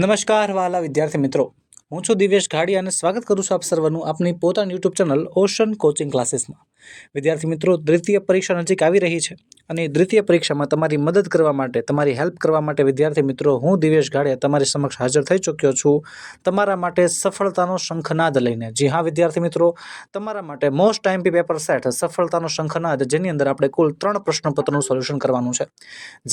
નમસ્કાર વાલા વિદ્યાર્થી મિત્રો હું છું દિવેશ ઘાડી અને સ્વાગત કરું છું આપ સર્વનું આપની પોતાની યુટ્યુબ ચેનલ ઓશન કોચિંગ ક્લાસીસમાં વિદ્યાર્થી મિત્રો દ્વિતીય પરીક્ષા નજીક આવી રહી છે અને દ્વિતીય પરીક્ષામાં તમારી મદદ કરવા માટે તમારી હેલ્પ કરવા માટે વિદ્યાર્થી મિત્રો હું દિવેશ ગાડિયા તમારી સમક્ષ હાજર થઈ ચૂક્યો છું તમારા માટે સફળતાનો શંખનાદ લઈને જી હા વિદ્યાર્થી મિત્રો તમારા માટે most time P paper set સફળતાનો શંખનાદ જેની અંદર આપણે કુલ ત્રણ પ્રશ્નપત્રનું સોલ્યુશન કરવાનું છે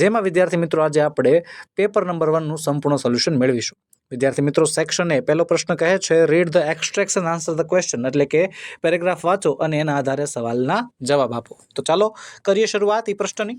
જેમાં વિદ્યાર્થી મિત્રો આજે આપણે પેપર નંબર વનનું સંપૂર્ણ સોલ્યુશન મેળવીશું વિદ્યાર્થી મિત્રો સેક્શન એ પહેલો પ્રશ્ન કહે છે read the extraction answer the question એટલે કે પેરેગ્રાફ વાંચો અને એના આધારે સવાલના જવાબ આપો તો ચાલો કરીએ શરૂઆત એ પ્રશ્નની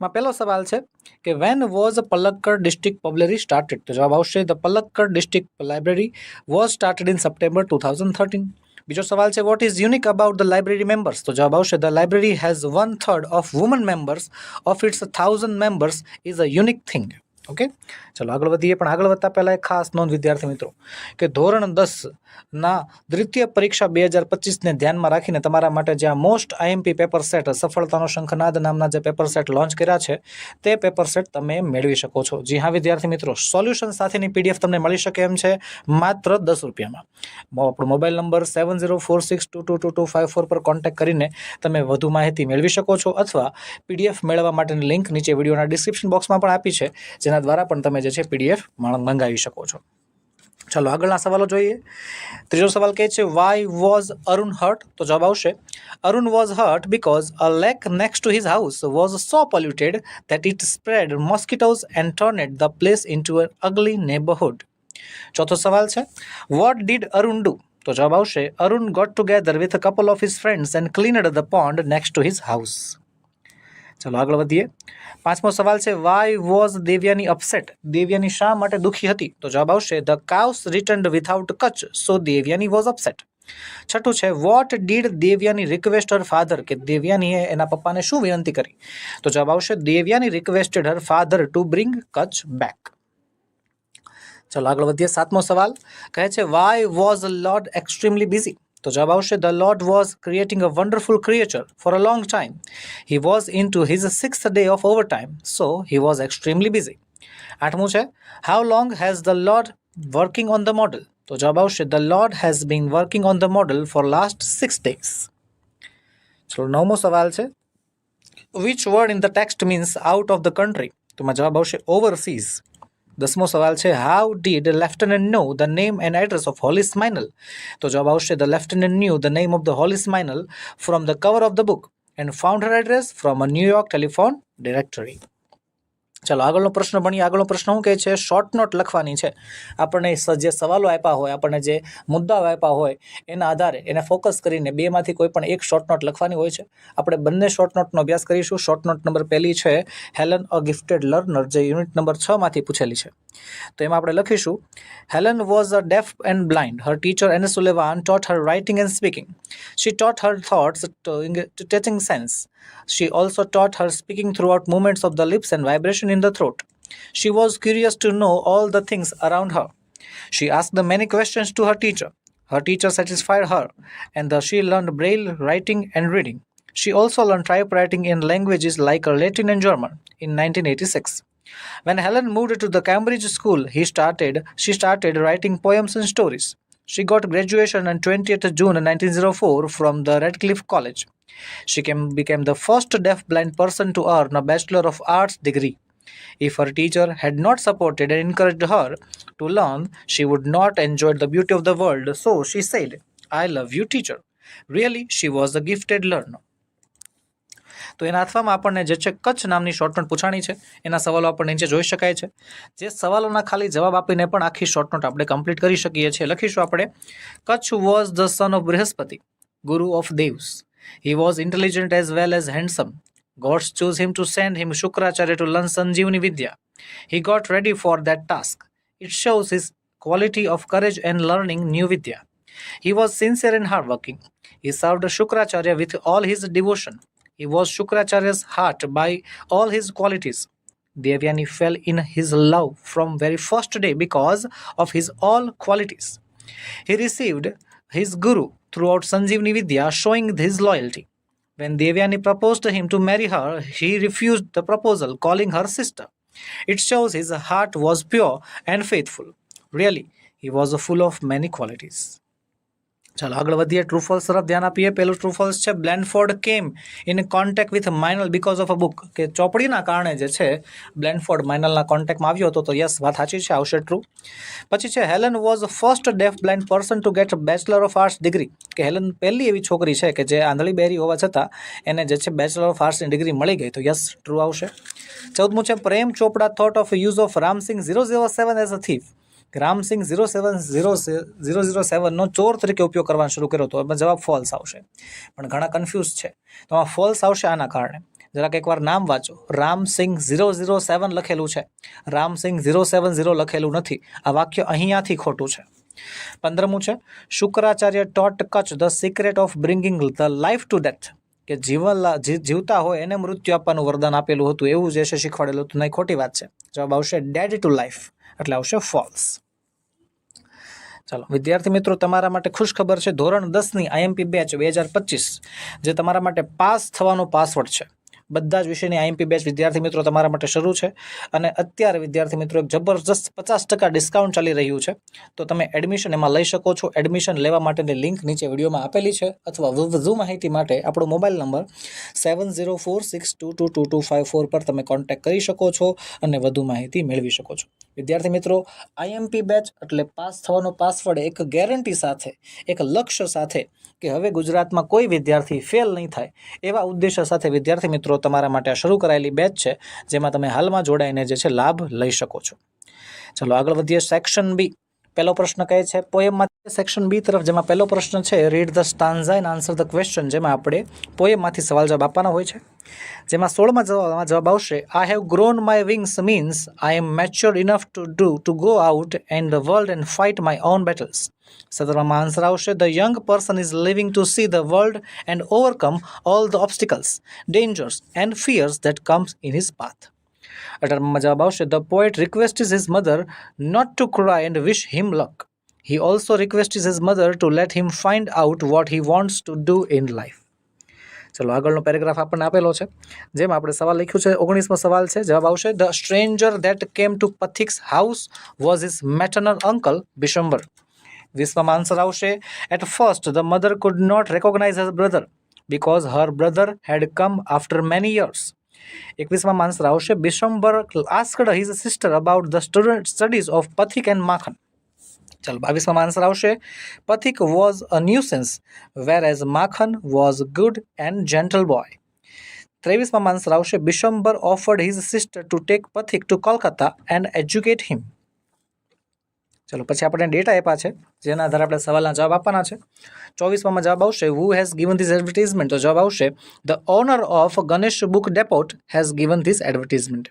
એમાં પહેલો સવાલ છે કે when was Palakkad district library started તો જવાબ આવશે the Palakkad district library was started in September two thousand thirteen બીજો સવાલ છે what is unique about the library members તો જવાબ આવશે the library has one third of woman members of its thousand members is a unique thing okay ચલો આગળ વધીએ પણ આગળ વધતા પહેલાં એક ખાસ નોંધ વિદ્યાર્થી મિત્રો કે ધોરણ દસના દ્વિતીય પરીક્ષા બે હજાર પચીસને ધ્યાનમાં રાખીને તમારા માટે જ્યાં મોસ્ટ આઈએમપી પેપર સેટ સફળતાનો શંખનાદ નામના જે પેપર સેટ લોન્ચ કર્યા છે તે પેપર સેટ તમે મેળવી શકો છો જી હા વિદ્યાર્થી મિત્રો સોલ્યુશન સાથેની પીડીએફ તમને મળી શકે એમ છે માત્ર દસ રૂપિયામાં આપણો mobile number seven zero four six two two two two five four પર કોન્ટેક્ટ કરીને તમે વધુ માહિતી મેળવી શકો છો અથવા પીડીએફ મેળવવા માટેની લિંક નીચે વિડીયોના ડિસ્ક્રિપ્શન બોક્સમાં પણ આપી છે જેના જેના દ્વારા પણ તમે જે છે પીડીએફ મંગાવી શકો છો ચાલો આગળના સવાલો જોઈએ ત્રીજો સવાલ કહે છે વાય વોઝ અરુણ હર્ટ તો જવાબ આવશે Arun was hurt because a lake next to his house was so polluted that it spread mosquitoes and turned the place into an ugly neighbourhood ચોથો સવાલ છે વોટ ડીડ અરુણ ડુ તો જવાબ આવશે Arun got together with a couple of his friends and cleaned the pond next to his house ચલો આગળ વધીએ પાંચમો સવાલ છે why was Devyani upset Devyani શા માટે દુઃખી હતી તો જવાબ આવશે the cows return without Kacha so Devyani was upset છઠ્ઠું છે what did Devyani request her father કે દેવ્યાનીએ એના પપ્પાને શું વિનંતી કરી તો જવાબ આવશે Devyani requested her father to bring Kacha back ચલો આગળ વધીએ સાતમો સવાલ કહે છે why was lord extremely busy तो जब अवश्य the lord was creating a wonderful creature for a long time he was into his six day of overtime so he was extremely busy आठवूं છે how long has the lord working on the model તો જવાબ આવશે the lord has been working on the model for last six days ચલો નવમો સવાલ છે which word in the text means out of the country તો જવાબ આવશે ઓવરસીઝ દસમો સવાલ છે how did lieutenant know the name and address of Hollis Meynell તો જવાબ આવશે the lieutenant knew the name of the Hollis Meynell from the cover of the book and found her address from a New York telephone directory ચાલો આગળનો પ્રશ્ન ભણીએ આગળનો પ્રશ્ન શું કહે છે શોર્ટ નોટ લખવાની છે આપણને જે સવાલો આપ્યા હોય આપણને જે મુદ્દાઓ આપ્યા હોય એના આધારે એને ફોકસ કરીને બેમાંથી કોઈ પણ એક શોર્ટ નોટ લખવાની હોય છે આપણે બંને શોર્ટ નોટનો અભ્યાસ કરીશું શોર્ટ નોટ નંબર પહેલી છે હેલન અ ગિફ્ટેડ લર્નર જે યુનિટ નંબર છમાંથી પૂછેલી છે તો એમાં આપણે લખીશું Helen was a deaf and blind her teacher N Sullivan taught her writing and speaking she taught her thoughts to ટેચિંગ sense she also taught her speaking throughout movements of the lips and vibration in the throat. She was curious to know all the things around her. She asked many questions to her teacher. Her teacher satisfied her, and she learned braille writing and reading. She also learned typewriting in languages like Latin and German in 1986. When Helen moved to the Cambridge school, he started, she started writing poems and stories. She got graduation on 20th June 1904 from the Radcliffe College. She came, became the first deaf-blind person to earn a Bachelor of Arts degree. If her teacher had not supported and encouraged her to learn, she would not enjoy the beauty of the world. So she said, I love you, teacher. Really, she was a gifted learner. તો એના અથવામાં આપણને જે છે કચ્છ નામની short note પૂછાણી છે એના સવાલો આપણને નીચે જોઈ શકાય છે જે સવાલોના ખાલી જવાબ આપીને પણ આખી શોર્ટ નોટ આપણે કમ્પ્લીટ કરી શકીએ છીએ લખીશું આપણે Kacha was the son of Brihaspati guru of devs he was intelligent as well as handsome Gods chose him to send him Shukracharya to learn Sanjeevani Vidya. He got ready for that task. It shows his quality of courage and learning new Vidya. He was sincere and hardworking. He served Shukracharya with all his devotion. He was Shukracharya's heart by all his qualities. Devyani fell in his love from very first day because of his all qualities. He received his guru throughout Sanjeevani Vidya, showing his loyalty. When Devyani proposed to him to marry her, he refused the proposal, calling her sister. It shows his heart was pure and faithful. Really, he was full of many qualities. ચાલો આગળ વધીએ true false તરફ ધ્યાન આપીએ પહેલું true false છે Blandford came in contact with Meynell because of a book કે ચોપડીના કારણે જે છે બ્લેન્ડફોર્ડ માઇનલના કોન્ટેક્ટમાં આવ્યો હતો તો યસ વાત સાચી છે આવશે ટ્રુ પછી છે Helen was first deaf blind person to get bachelor of arts degree કે હેલન પહેલી એવી છોકરી છે કે જે આંધળી બેરી હોવા છતાં એને જે છે બેચલર ઓફ આર્ટ્સની ડિગ્રી મળી ગઈ તો યસ ટ્રુ આવશે ચૌદમું છે Prem Chopra thought of use of Ramsingh zero zero seven as a thief ગ્રામસિંગ zero seven zero zero zero સેવનનો ચોર તરીકે ઉપયોગ કરવાનો શરૂ કર્યો હતો એમાં જવાબ ફોલ્સ આવશે પણ ઘણા કન્ફ્યુઝ છે તો આ ફોલ્સ આવશે આના કારણે જરાક એકવાર નામ વાંચો Ram Singh zero zero seven લખેલું છે Ram Singh zero seven zero લખેલું નથી આ વાક્ય અહીંયાથી ખોટું છે પંદરમું છે Shukracharya taught Kach the secret of bringing the life to death કે જીવન જીવતા હોય એને મૃત્યુ આપવાનું વરદાન આપેલું હતું એવું જે છે શીખવાડેલું હતું નહીં ખોટી વાત છે જવાબ આવશે ડેડ ટુ લાઈફ એટલે આવશે ફોલ્સ ચાલો વિદ્યાર્થી મિત્રો તમારા માટે ખુશ ખબર છે ધોરણ દસની આઈએમપી બેચ બે હજાર પચીસ જે તમારા માટે પાસ થવાનો પાસવર્ડ છે બધા જ વિષયની આઈએમપી બેચ વિદ્યાર્થી મિત્રો તમારા માટે શરૂ છે અને અત્યારે વિદ્યાર્થી મિત્રો એક જબરજસ્ત પચાસ ટકા ડિસ્કાઉન્ટ ચાલી રહ્યું છે તો તમે એડમિશન એમાં લઈ શકો છો એડમિશન લેવા માટેની લિંક નીચે વિડીયોમાં આપેલી છે અથવા વધુ માહિતી માટે આપણો mobile number seven zero four six two two two two five four પર તમે કોન્ટેક્ટ કરી શકો છો અને વધુ માહિતી મેળવી શકો છો વિદ્યાર્થી મિત્રો આઈએમપી બેચ એટલે પાસ થવાનો પાસવર્ડ એક ગેરંટી સાથે એક લક્ષ્ય સાથે કે હવે ગુજરાતમાં કોઈ વિદ્યાર્થી ફેલ નહીં થાય એવા ઉદ્દેશ્ય સાથે વિદ્યાર્થી મિત્રો તમારા માટે શરૂ કરાયેલી બેચ છે જેમાં તમે હાલમાં જોડાઈને જે છે લાભ લઈ શકો છો ચલો આગળ વધીએ સેક્શન બી પહેલો પ્રશ્ન કહે છે પોએમમાંથી સેક્શન બી તરફ જેમાં પહેલો પ્રશ્ન છે read the stanza and answer the question જેમાં આપણે પોએમમાંથી સવાલ જવાબ આપવાના હોય છે જેમાં સોળમાં જવાબમાં જવાબ આવશે I have grown my wings means I am mature enough to do to go out and the world and fight my own battles સત્રમાં આન્સર આવશે the young person is living to see the world and overcome all the obstacles dangers and fears that comes in his path અઢારમાં જવાબ આવશે the poet request is his mother not to cry and wish him luck he also request is his mother to let him find out what he wants to do in life ચલો આગળનો paragraph આપણને આપેલો છે જેમ આપણે સવાલ લખ્યું છે ઓગણીસમો સવાલ છે જવાબ આવશે the stranger that came to Pathik's house was is maternal uncle Bishambar વીસમાં આન્સર આવશે at first the mother could not recognise her brother because her brother had come after many years એકવીસમાં આન્સર આવશે Bishambar asked his sister about the student studies of Pathik and Makhan ચાલો બાવીસમાં answer આવશે Pathik was a nuisance where as Makhan was good and gentle boy ત્રેવીસમાં answer આવશે બિશંબર offered his sister to take Pathik to Kolkata and educate him ચલો પછી આપણને data આપ્યા છે જેના આધારે આપણે સવાલના જવાબ આપવાના છે ચોવીસમાં જવાબ આવશે who has given this advertisement તો જવાબ આવશે the owner of Ganesh book depot has given this advertisement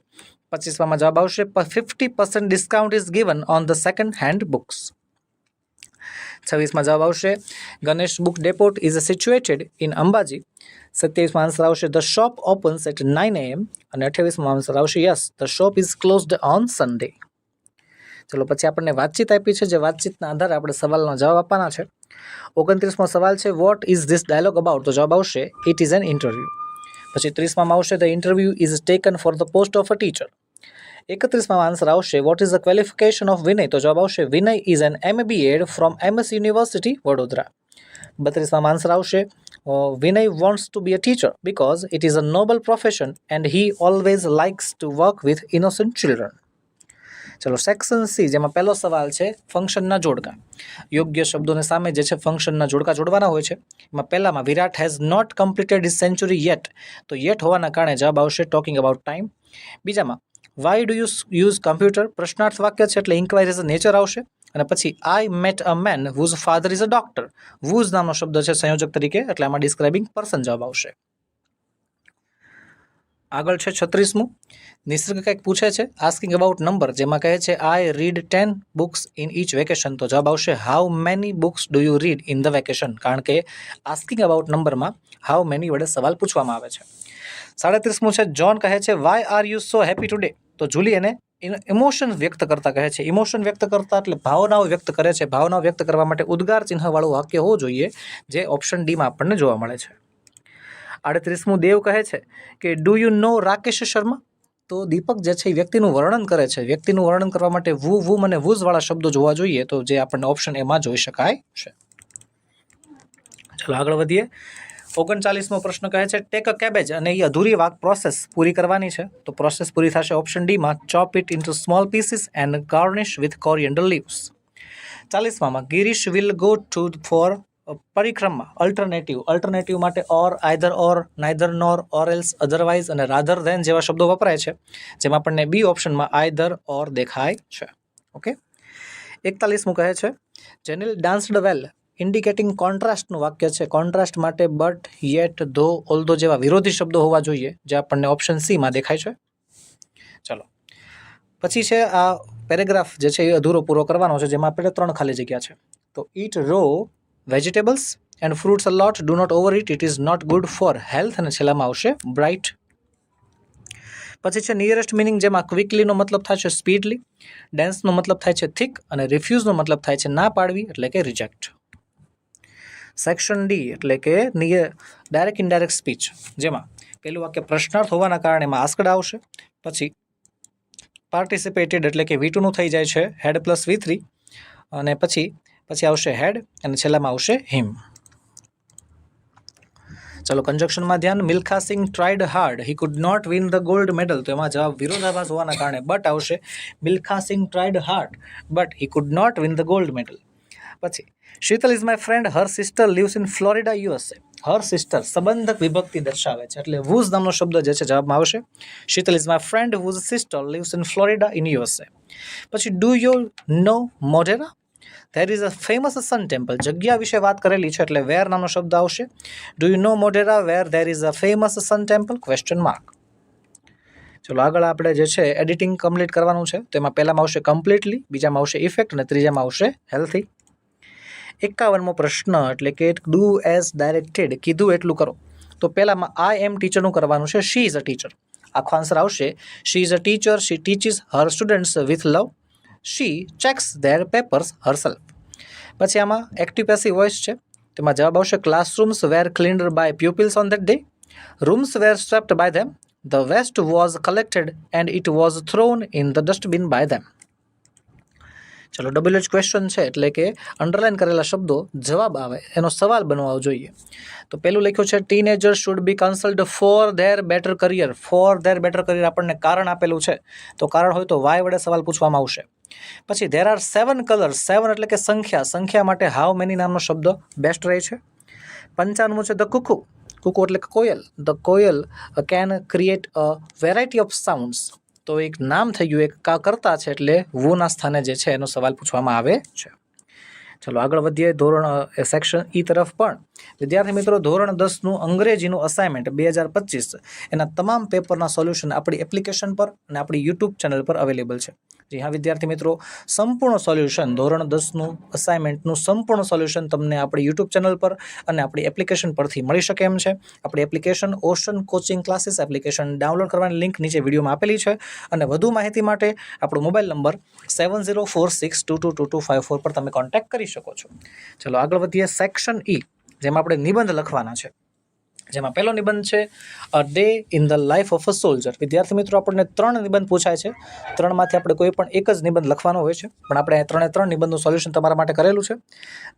પચીસમાં જવાબ આવશે fifty percent discount is given on the second hand books છવ્વીસમાં જવાબ આવશે Ganesh book depot is situated in Ambaji સત્યાવીસમાં આન્સર આવશે the shop opens at nine AM અને અઠ્યાવીસમાં આન્સર આવશે yes the shop is closed on Sunday ચલો પછી આપણને વાતચીત આપી છે જે વાતચીતના આધારે આપણે સવાલનો જવાબ આપવાના છે ઓગણત્રીસમો સવાલ છે what is this dialogue about તો જવાબ આવશે ઇટ ઇઝ એન ઇન્ટરવ્યૂ પછી ત્રીસમાં આવશે the interview is taken for the post of a teacher એકત્રીસમાં આન્સર આવશે what is the qualification of Vinay તો જવાબ આવશે Vinay is an M B Ed from MS university Vadodara બત્રીસમાં આન્સર આવશે Vinay wants to be a teacher because it is a noble profession and he always likes to work with innocent children ચલો section C જેમાં પહેલો સવાલ છે ફંક્શનના જોડકા યોગ્ય શબ્દોને સામે જે છે ફંક્શનના જોડકા જોડવાના હોય છે એમાં પહેલામાં Virat has not completed is century yet તો યેટ હોવાના કારણે જવાબ આવશે ટોકિંગ અબાઉટ ટાઈમ બીજામાં why do you use computer પ્રશ્નાર્થ વાક્ય છે એટલે ઇન્ક્વાયરી ઇઝ નેચર આવશે અને પછી I met a man whose father is a doctor whose નામનો શબ્દ છે સંયોજક તરીકે એટલે આમાં ડિસ્ક્રાઇબિંગ પર્સન જવાબ આવશે આગળ છે છત્રીસમું નિસર્ગ કંઈક પૂછે છે આસ્કિંગ અબાઉટ નંબર જેમાં કહે છે I read ten books in each vacation તો જવાબ આવશે how many books do you read in the vacation કારણ કે આસ્કિંગ અબાઉટ નંબરમાં હાઉ મેની વડે સવાલ પૂછવામાં આવે છે સાડત્રીસમું છે જોન કહે છે why are you so happy today તો જુલી એને ઇમોશન વ્યક્ત કરતા કહે છે ઇમોશન વ્યક્ત કરતા એટલે ભાવનાઓ વ્યક્ત કરે છે ભાવનાઓ વ્યક્ત કરવા માટે ઉદ્ગાર ચિહ્નવાળું વાક્ય હોવું જોઈએ જે ઓપ્શન ડીમાં આપણને જોવા મળે છે આડત્રીસમું દેવ કહે છે કે do you know Rakesh Sharma તો દીપક જે છે એ વ્યક્તિનું વર્ણન કરે છે વ્યક્તિનું વર્ણન કરવા માટે વુ વુ અને વૂઝવાળા શબ્દો જોવા જોઈએ તો જે આપણને ઓપ્શન એમાં જોઈ શકાય છે ચલો આગળ વધીએ ઓગણચાલીસમો પ્રશ્ન કહે છે ટેક અ કેબેજ અને એ અધૂરી વાક પ્રોસેસ પૂરી કરવાની છે તો પ્રોસેસ પૂરી થશે ઓપ્શન ડીમાં chop it into small pieces and garnish with coriander leaves ચાલીસમાં Girish will go to for પરિક્રમમાં અલ્ટરનેટિવ અલ્ટરનેટિવ માટે or either or neither nor or else otherwise અને રાધર ધેન જેવા શબ્દો વપરાય છે જેમાં આપણને બી ઓપ્શનમાં આઈધર ઓર દેખાય છે ઓકે એકતાલીસમું કહે છે જેનિલ ડાન્સડ વેલ ઇન્ડિકેટિંગ કોન્ટ્રાસ્ટનું વાક્ય છે કોન્ટ્રાસ્ટ માટે બટ યેટ ધો ઓલધો જેવા વિરોધી શબ્દો હોવા જોઈએ જે આપણને ઓપ્શન સીમાં દેખાય છે ચલો પછી છે આ પેરેગ્રાફ જે છે એ અધૂરો પૂરો કરવાનો છે જેમાં આપણે ત્રણ ખાલી જગ્યા છે તો eat raw vegetables and fruits a lot do not overeat it is not good for health અને છેલ્લામાં આવશે બ્રાઇટ પછી છે નિયરેસ્ટ મિનિંગ જેમાં ક્વિકલીનો મતલબ થાય છે સ્પીડલી ડેન્સનો મતલબ થાય છે થિક અને રિફ્યુઝનો મતલબ થાય છે ના પાડવી એટલે કે રિજેક્ટ સેક્શન ડી એટલે કે નિયર ડાયરેક્ટ ઇનડાયરેક્ટ સ્પીચ જેમાં પહેલું વાક્ય પ્રશ્નાર્થ હોવાના કારણે એમાં આસકડા આવશે પછી પાર્ટિસિપેટેડ એટલે કે વી ટુનું થઈ જાય છે હેડ પ્લસ વી થ્રી અને પછી પછી આવશે હેડ અને છેલ્લામાં આવશે હિમ ચાલો કન્જક્શનમાં ધ્યાન Milkha Singh tried hard he could not win the gold medal તો એમાં જવાબ વિરોધાભાસ હોવાના કારણે બટ આવશે Milkha Singh tried hard but he could not win the gold medal પછી Sheetal is my friend her sister lives in Florida USA her sister સંબંધક વિભક્તિ દર્શાવે છે એટલે વૂઝ નામનો શબ્દ જે છે જવાબમાં આવશે Sheetal is my friend whose sister lives in Florida in USA પછી do you know Modhera there is a famous sun temple જગ્યા વિશે વાત કરેલી છે એટલે વેર નામનો શબ્દ આવશે do you know Modhera where there is a famous sun temple question mark ચલો આગળ આપણે જે છે એડિટિંગ કમ્પ્લીટ કરવાનું છે તો એમાં પહેલામાં આવશે કમ્પ્લીટલી બીજામાં આવશે ઇફેક્ટ અને ત્રીજામાં આવશે હેલ્થી એકાવનમો પ્રશ્ન એટલે કે ડુ એઝ ડાયરેક્ટેડ કીધું એટલું કરો તો પહેલામાં આ એમ ટીચરનું કરવાનું છે શી ઇઝ અ ટીચર આખો આન્સર આવશે she is a teacher she teaches her students with love she checks their papers herself પછી આમાં એક્ટિવ પેસિવ વોઇસ છે તેમાં જવાબ આવશે classrooms were cleaned by pupils on that day rooms were swept by them the waste was collected and it was thrown in the dustbin by them ચલો double H question છે એટલે કે underline કરેલા શબ્દો જવાબ આવે એનો સવાલ બનવો જોઈએ તો પહેલું લખ્યું છે teenager should be consult for their better career for their better career આપણને કારણ આપેલું છે તો કારણ હોય તો વાય વડે સવાલ પૂછવામાં આવશે પછી there are seven colours seven એટલે કે સંખ્યા સંખ્યા માટે હાવ મેની નામનો શબ્દ બેસ્ટ રહે છે પંચાણું છે ધ કુકુ કુકુ એટલે koel the koel can create a variety of sounds તો એક નામ થઈ ગયું એક કા કરતા છે એટલે વુના સ્થાને જે છે એનો સવાલ પૂછવામાં આવે છે ચલો આગળ વધીએ ધોરણ સેક્શન ઈ e તરફ પણ વિદ્યાર્થી મિત્રો ધોરણ દસનું અંગ્રેજીનું અસાઇનમેન્ટ બે હજાર પચીસ એના તમામ પેપરના સોલ્યુશન આપણી એપ્લિકેશન પર અને આપણી યુટ્યુબ ચેનલ પર અવેલેબલ છે જી હા વિદ્યાર્થી મિત્રો સંપૂર્ણ સોલ્યુશન ધોરણ દસનું અસાઇનમેન્ટનું સંપૂર્ણ સોલ્યુશન તમને આપણી યુટ્યુબ ચેનલ પર અને આપણી એપ્લિકેશન પરથી મળી શકે એમ છે આપણી application Ocean coaching classes application download કરવાની લિંક નીચે વિડીયોમાં આપેલી છે અને વધુ માહિતી માટે આપણો mobile number seven zero four six two two two two five four પર તમે કોન્ટેક્ટ કરી શકો છો ચલો આગળ વધીએ સેક્શન ઈ e, જેમાં આપણે નિબંધ લખવાના છે જેમાં પહેલો નિબંધ છે a day in the life of a soldier વિદ્યાર્થી મિત્રો આપણને ત્રણ નિબંધ પૂછાય છે ત્રણમાંથી આપણે કોઈ પણ એક જ નિબંધ લખવાનો હોય છે પણ આપણે ત્રણે ત્રણ નિબંધનું સોલ્યુશન તમારા માટે કરેલું છે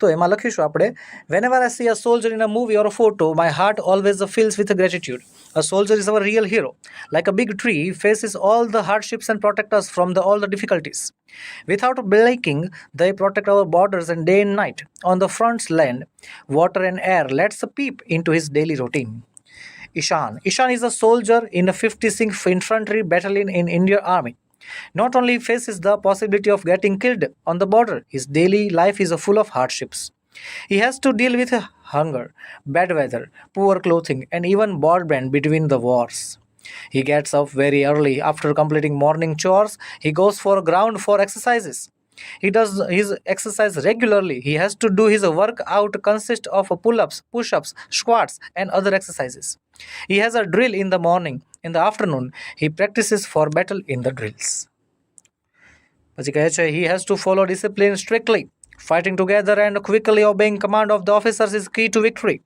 તો એમાં લખીશું આપણે whenever I see a soldier in a movie or a photo my heart always fills with gratitude a soldier is our real hero like a big tree faces all the hardships and protectors from the all the difficulties without blinking the protect our borders and day and night on the front land water and air. Let's peep into his daily routine. Ishan. Ishan is a soldier in the 56th Infantry Battalion in Indian Army. Not only faces the possibility of getting killed on the border, his daily life is full of hardships. He has to deal with hunger, bad weather, poor clothing, and even broadband between the wars. He gets up very early after completing morning chores. He goes for ground for exercises he does his exercise regularly he has to do his workout consist of pull-ups push-ups squats and other exercises he has a drill in the morning in the afternoon he practices for battle in the drills he has to follow discipline strictly fighting together and quickly obeying command of the officers is key to victory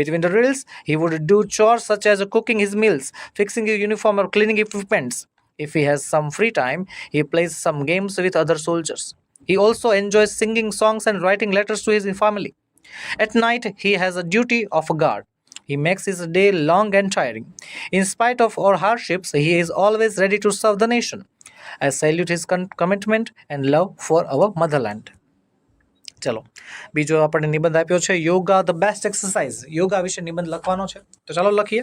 between the drills he would do chores such as cooking his meals fixing his uniform or cleaning equipments if he has some free time, he plays some games with other soldiers. He also enjoys singing songs and writing letters to his family. At night, he has a duty of a guard. He makes his day long and tiring. In spite of our hardships, he is always ready to serve the nation. I salute his commitment and love for our motherland. ચલો બીજો આપણને નિબંધ આપ્યો છે yoga the best exercise yoga વિશે નિબંધ લખવાનો છે તો ચાલો લખીએ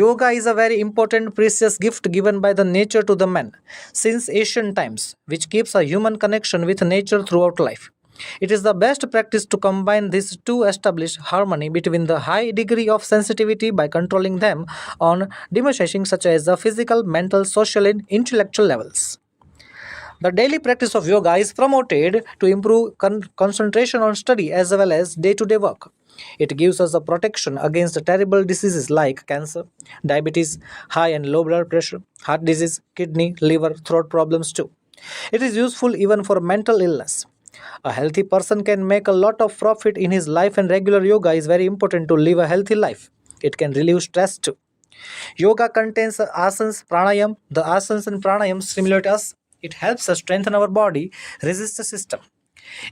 yoga is a very important precious gift given by the nature to the man since Asian times which keeps a human connection with nature throughout life It is the best practice to combine these to establish harmony between the high degree of sensitivity by controlling them on dimensions such as the physical, mental, social, and intellectual levels. The daily practice of yoga is promoted to improve con concentration on study as well as day to day work. It gives us a protection against terrible diseases like cancer, diabetes, high and low blood pressure, heart disease, kidney, liver, throat problems too. It is useful even for mental illness. A healthy person can make a lot of profit in his life and regular yoga is very important to live a healthy life. It can relieve stress too. Yoga contains asanas, pranayam. The asanas and pranayam stimulate us it helps us strengthen our body, resist the system.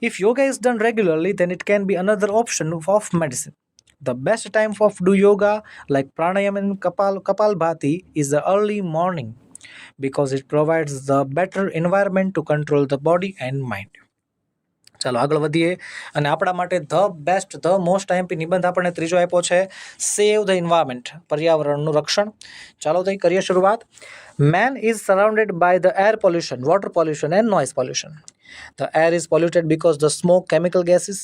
If yoga is done regularly, then it can be another option of medicine. The best time for do yoga, like pranayama and kapal, kapalbhati, is the early morning because it provides the better environment to control the body and mind. ચાલો આગળ વધીએ અને આપણા માટે the best the most IMP નિબંધ આપણને ત્રીજો આપ્યો છે સેવ ધ ઇન્વાયરમેન્ટ પર્યાવરણનું રક્ષણ ચાલો તો કરીએ શરૂઆત man is surrounded by the air pollution water pollution and noise pollution the air is polluted because the smoke chemical gases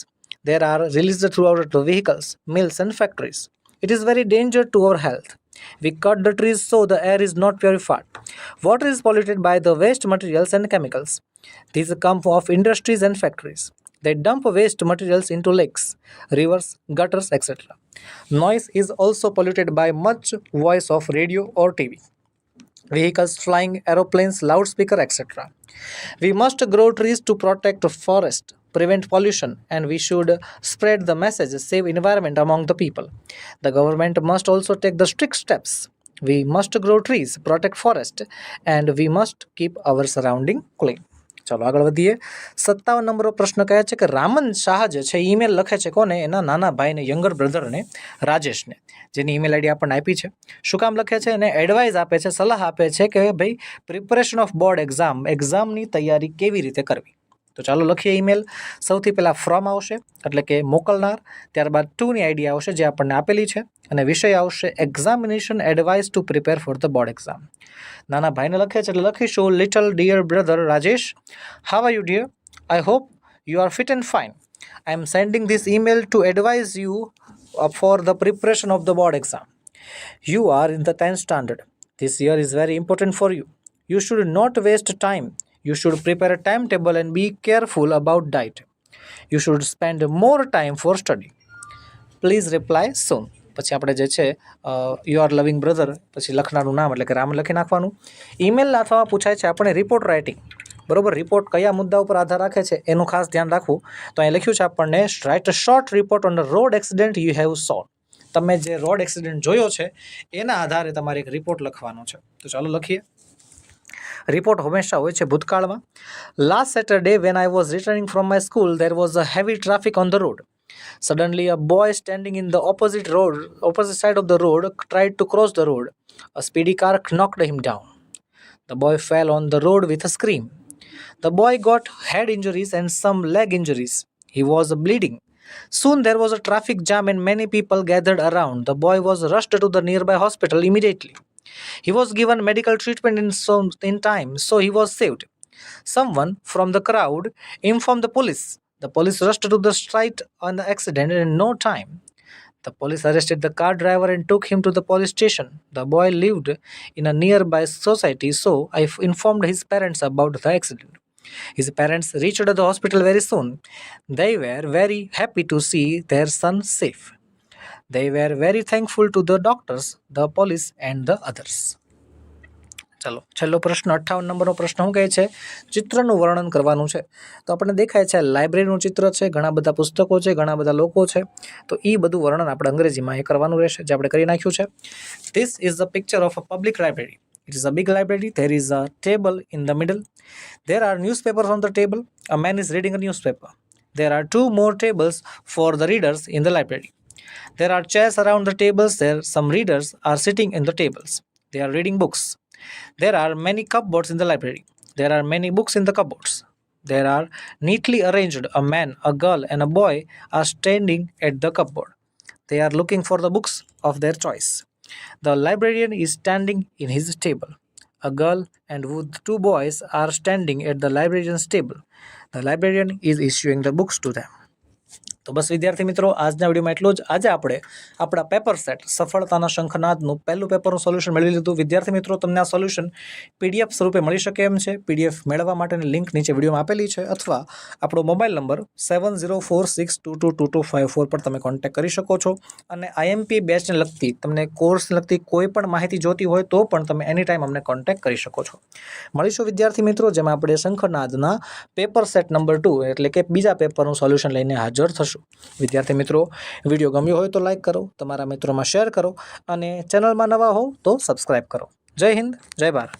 there are release throughout the vehicles mills and factories it is very danger to our health We cut the trees so the air is not purified. Water is polluted by the waste materials and chemicals. These come of industries and factories. They dump waste materials into lakes, rivers, gutters, etc. Noise is also polluted by much voice of radio or TV. Vehicles flying, aeroplanes, loudspeaker, etc. We must grow trees to protect forest. prevent pollution and we should spread the message save environment among the people the government must also take the strict steps we must grow trees protect forest and we must keep our surrounding clean ચાલો આગળ વધીએ સત્તાવન નંબરનો પ્રશ્ન કહે છે કે રામન શાહ જે છે ઈમેલ લખે છે કોને એના નાના ભાઈને યંગર બ્રધરને રાજેશને જેની ઈમેલ આઈડી આપણને આપી છે શું કામ લખે છે અને એડવાઇસ આપે છે સલાહ આપે છે કે ભાઈ પ્રિપરેશન ઓફ બોર્ડ એક્ઝામ એક્ઝામની તૈયારી કેવી રીતે કરવી તો ચાલો લખીએ ઈમેલ સૌથી પહેલાં ફ્રોમ આવશે એટલે કે મોકલનાર ત્યારબાદ ટુની આઈડિયા આવશે જે આપણને આપેલી છે અને વિષય આવશે examination advice to prepare for the board exam નાના ભાઈને લખે છે એટલે લખીશું little dear brother Rajesh how are you dear I hope you are fit and fine I am sending this email to advise you for the preparation of the board exam you are in the tenth standard this year is very important for you you should not waste time You should prepare a timetable and be careful about diet. You should spend more time for study please reply soon પછી આપણે જે છે you are લવિંગ brother પછી લખનારનું નામ એટલે કે રામ લખી નાખવાનું ઈમેલ અથવા પૂછાય છે આપણે રિપોર્ટ રાઇટિંગ બરોબર રિપોર્ટ કયા મુદ્દા ઉપર આધાર રાખે છે એનું ખાસ ધ્યાન રાખવું તો અહીં લખ્યું છે આપણને write a short report on the road accident you have solve તમે જે રોડ એક્સિડન્ટ જોયો છે એના આધારે તમારે એક રિપોર્ટ લખવાનો છે તો ચાલો લખીએ report હંમેશા હોય છે ભૂતકાળમાં Last Saturday when I was returning from my school, there was a heavy traffic on the road. Suddenly, a boy standing in the opposite road, opposite side of the road, tried to cross the road. A speedy car knocked him down. The boy fell on the road with a scream. The boy got head injuries and some leg injuries. He was bleeding. Soon there was a traffic jam and many people gathered around. The boy was rushed to the nearby hospital immediately. He was given medical treatment in, some, in time, so he was saved. Someone from the crowd informed the police. The police rushed to the site on the accident in no time. The police arrested the car driver and took him to the police station. The boy lived in a nearby society, so I informed his parents about the accident. His parents reached the hospital very soon. They were very happy to see their son safe. They were very thankful to the doctors, the police and the others. ચલો છેલ્લો પ્રશ્ન અઠ્ઠાવન નંબરનો પ્રશ્ન શું કહે છે ચિત્રનું વર્ણન કરવાનું છે તો આપણને દેખાય છે લાઇબ્રેરીનું ચિત્ર છે ઘણા બધા પુસ્તકો છે ઘણા બધા લોકો છે તો એ બધું વર્ણન આપણે અંગ્રેજીમાં એ કરવાનું રહેશે જે આપણે કરી નાખ્યું છે this is the picture of a public library it is a big library there is a table in the middle there are news on the table a man is reading a newspaper there are two more tables for the readers in the library There are chairs around the tables there some readers are sitting in the tables. They are reading books. There are many cupboards in the library. There are many books in the cupboards. There are neatly arranged a man, a girl and a boy are standing at the cupboard. They are looking for the books of their choice. The librarian is standing in his table. A girl and two boys are standing at the librarian's table. The librarian is issuing the books to them. તો બસ વિદ્યાર્થી મિત્રો આજના વિડીયોમાં એટલું જ આજે આપણે આપણા પેપર સેટ સફળતાના શંખનાદનું પહેલું પેપરનું સોલ્યુશન મેળવી લીધું વિદ્યાર્થી મિત્રો તમને આ સોલ્યુશન પીડીએફ સ્વરૂપે મળી શકે એમ છે પીડીએફ મેળવવા માટેની લિંક નીચે વિડીયોમાં આપેલી છે અથવા આપણો mobile number seven zero four six two two two two five four પર તમે કોન્ટેક કરી શકો છો અને આઈએમપી બેચને લગતી તમને કોર્સને લગતી કોઈ પણ માહિતી જોતી હોય તો પણ તમે એની ટાઈમ અમને કોન્ટેક કરી શકો છો મળીશું વિદ્યાર્થી મિત્રો જેમાં આપણે શંખનાદના પેપર સેટ નંબર ટુ એટલે કે બીજા પેપરનું સોલ્યુશન લઈને હાજર થશું છું વિદ્યાર્થી મિત્રો વિડીયો ગમ્યો હોય તો લાઇક કરો તમારા મિત્રોમાં શેર કરો અને ચેનલમાં નવા હોવ તો સબસ્ક્રાઈબ કરો જય હિન્દ જય ભારત